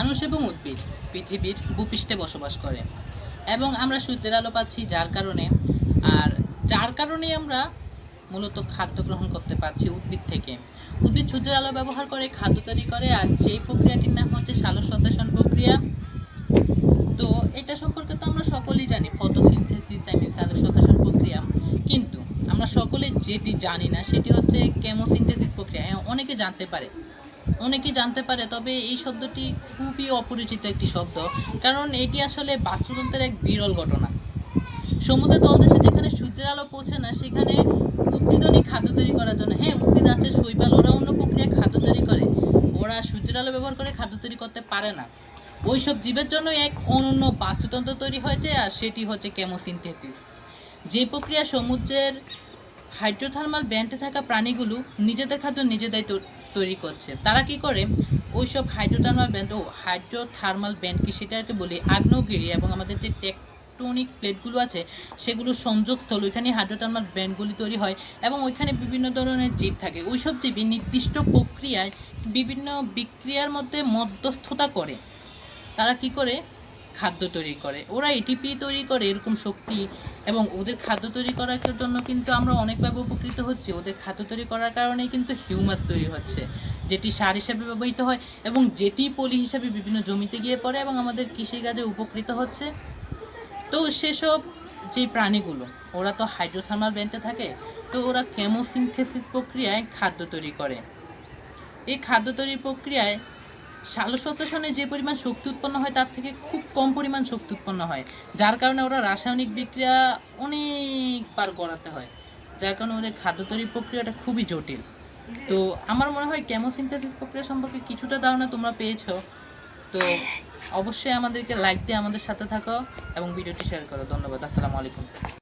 মানুষ এবং উদ্ভিদ পৃথিবীর ভূপৃষ্ঠে বসবাস করে। এবং আমরা সূর্যের আলো পাচ্ছি যার কারণে। আর যার কারণেই আমরা মূলত খাদ্য গ্রহণ করতে পারছি উদ্ভিদ থেকে। উদ্ভিদ সূর্যের আলো ব্যবহার করে, খাদ্য তৈরি করে, আর সেই প্রক্রিয়াটির নাম হচ্ছে সংশ্লেষণ প্রক্রিয়া। তো এটা সম্পর্কে তো আমরা সকলেই জানি, ফটোসিনথেসিস, আই মিন সংশ্লেষণ প্রক্রিয়া। কিন্তু আমরা সকলে যেটি জানি না, সেটি হচ্ছে কেমোসিনথেসিস প্রক্রিয়া। হ্যাঁ অনেকে জানতে পারে। অনেকে জানতে পারে, তবে এই শব্দটি খুবই অপরিচিত একটি শব্দ, কারণ এটি আসলে বাস্তুতন্ত্রের এক বিরল ঘটনা। সমুদ্রের তলদেশে যেখানে সূর্যের আলো পৌঁছে না, সেখানে উদ্ভিদনী খাদ্য তৈরি করার জন্য। হ্যাঁ উদ্ভিদ আছে, শৈবাল, ওরা অন্য প্রক্রিয়ায় খাদ্য তৈরি করে। ওরা সূর্যের আলো ব্যবহার করে খাদ্য তৈরি করতে পারে না। ওইসব জীবের জন্য এক অনন্য বাস্তুতন্ত্র তৈরি হয়েছে, আর সেটি হচ্ছে কেমোসিনথেসিস। যে প্রক্রিয়া সমুদ্রের হাইড্রোথার্মাল ব্যান্ডে থাকা প্রাণীগুলো নিজেদের খাদ্য তৈ- তৈরি করছে। তারা কি করে? ওইসব হাইড্রোথার্মাল ব্যান্ড, ও হাইড্রোথার্মাল ব্যান্ড কি সেটাকে বলি? আগ্নেয়গিরি এবং আমাদের যে টেকটনিক প্লেটগুলো আছে, সেগুলো সংযোগস্থল, ওইখানে হাইড্রোথার্মাল ব্যান্ডগুলি তৈরি হয় এবং ওইখানে বিভিন্ন ধরনের জীব থাকে। ওইসব জীবই নির্দিষ্ট প্রক্রিয়ায় বিভিন্ন বিক্রিয়ার মধ্যে মধ্যস্থতা করে। তারা কি করে? খাদ্য তৈরি করে। ওরা এটিপি তৈরি করে এরকম শক্তি এবং ওদের খাদ্য তৈরি করার জন্য কিন্তু আমরা অনেকভাবে উপকৃত হচ্ছি। ওদের খাদ্য তৈরি করার কারণেই কিন্তু হিউমাস তৈরি হচ্ছে, যেটি সার হিসাবে ব্যবহৃত হয় এবং যেটি পলি হিসাবে বিভিন্ন জমিতে গিয়ে পড়ে এবং আমাদের কৃষিকাজে উপকৃত হচ্ছে। তো সেসব যে প্রাণীগুলো, ওরা তো হাইড্রোথার্মাল ব্যান্ডে থাকে, তো ওরা কেমোসিনথেসিস প্রক্রিয়ায় খাদ্য তৈরি করে। এই খাদ্য তৈরির প্রক্রিয়ায় সালোকসংশ্লেষণে যে পরিমাণ শক্তি উৎপন্ন হয়, তার থেকে খুব কম পরিমাণ শক্তি উৎপন্ন হয়। যার কারণে ওরা রাসায়নিক বিক্রিয়া অনেকবার করাতে হয়, যার কারণে ওদের খাদ্য তৈরির প্রক্রিয়াটা খুবই জটিল। তো আমার মনে হয় কেমোসিনথেসিস প্রক্রিয়া সম্পর্কে কিছুটা ধারণা তোমরা পেয়েছ। তো অবশ্যই আমাদেরকে লাইক দিয়ে আমাদের সাথে থাকো এবং ভিডিওটি শেয়ার করো। ধন্যবাদ। আসসালামু আলাইকুম।